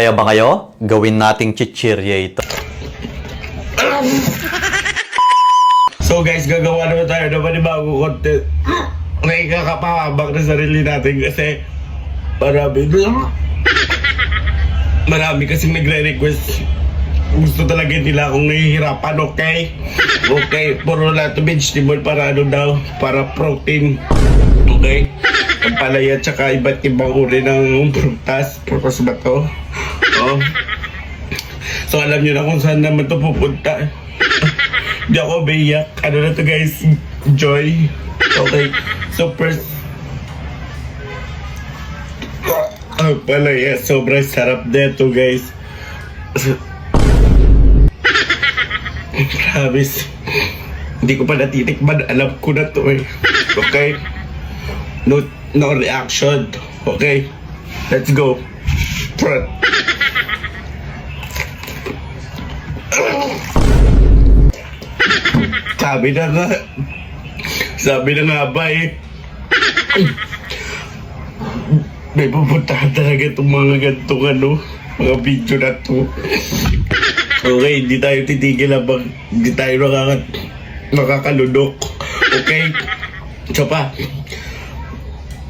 Kaya ba kayo? Gawin nating chichirya ito. So guys, gagawa naman tayo ng bagong content. May kakapahambak na sarili natin kasi marami marami kasing nagre-request. Gusto talaga nila akong nahihirapan, okay? Okay, puro lahat vegetable para ano daw, para protein. Okay? Ang palaya tsaka iba't ibang uri ng prutas. Prutas ba to? Oh. So alam niyo na kung saan naman to pupunta. Di ako biyak. Ano na to guys? Joy. Okay. So first... Ah, palaya. Sobrang sarap nito guys. Promise. Hindi ko pa natitikman. Alam ko na to eh. Okay? No, no reaction. Okay? Let's go. Front. Sabi na nga. Sabi na nga ba eh. May pupuntahan talaga itong mga gantong ano, mga video na to. Okay, hindi tayo titigil habang hindi tayo nakaka, makakalunok. Okay? Isa pa.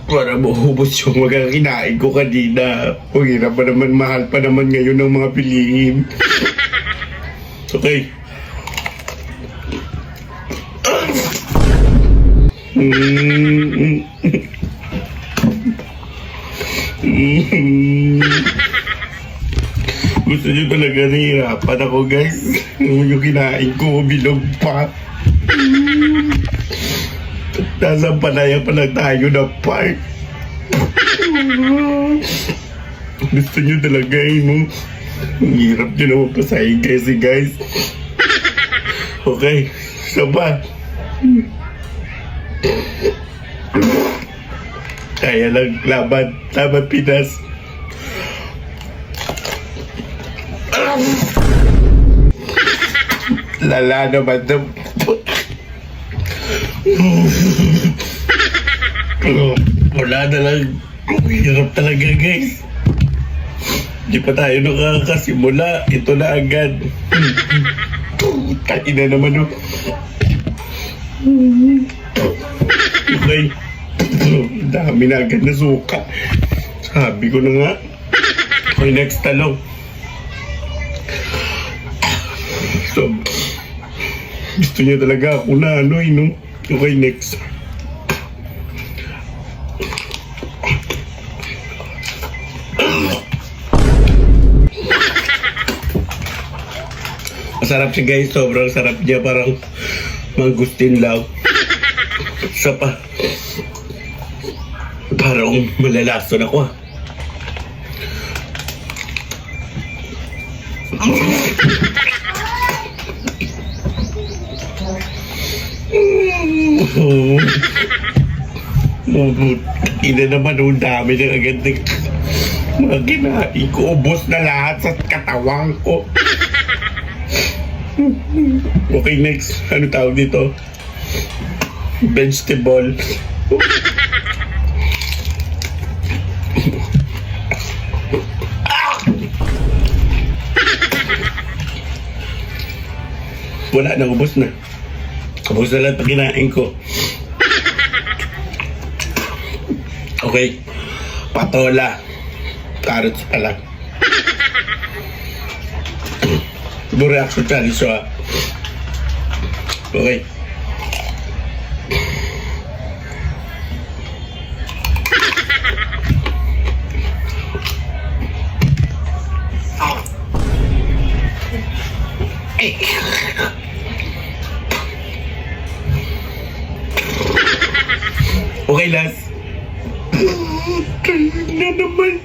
Para mahubos yung mga kinain ko kanina. Ang hirap pa naman, mahal pa naman ngayon ng mga bilihin. Okay. Gusto niyo talaga nahihirapan ako guys. Yung kinain ko, bilog pa. Nasa palaya pa lang tayo na part. Gusto niyo talaga eh, no? Ang hirap niyo naman pasahin kasi guys. Okay, saba. Kaya lang laban, laban Pinas. Lala naman na. Wala na lang. Ang Hirap talaga guys. Di pa tayo nakakasimula. Ito na agad. Tain na naman oh. Okay. Ang dami na agad na suka. Sabi ko na nga. Okay, next talong. So, gusto niya talaga ako na ano eh, no? Okay, next. Masarap siya guys, sobrang sarap niya, parang mangustin lang. Isa pa. Parang malalason ako ah. Oh. Oh, ina naman ang dami ng agad ng mga kinain ko. Ubos na lahat sa katawan ko. Okay, next. Ano tawag dito? Vegetable. Wala na, ubos na. Ubos na lang ito kinain ko. Okay. Patola. Carrots pala. No reaction challenge so ah. Okay, Las. Kaya na naman.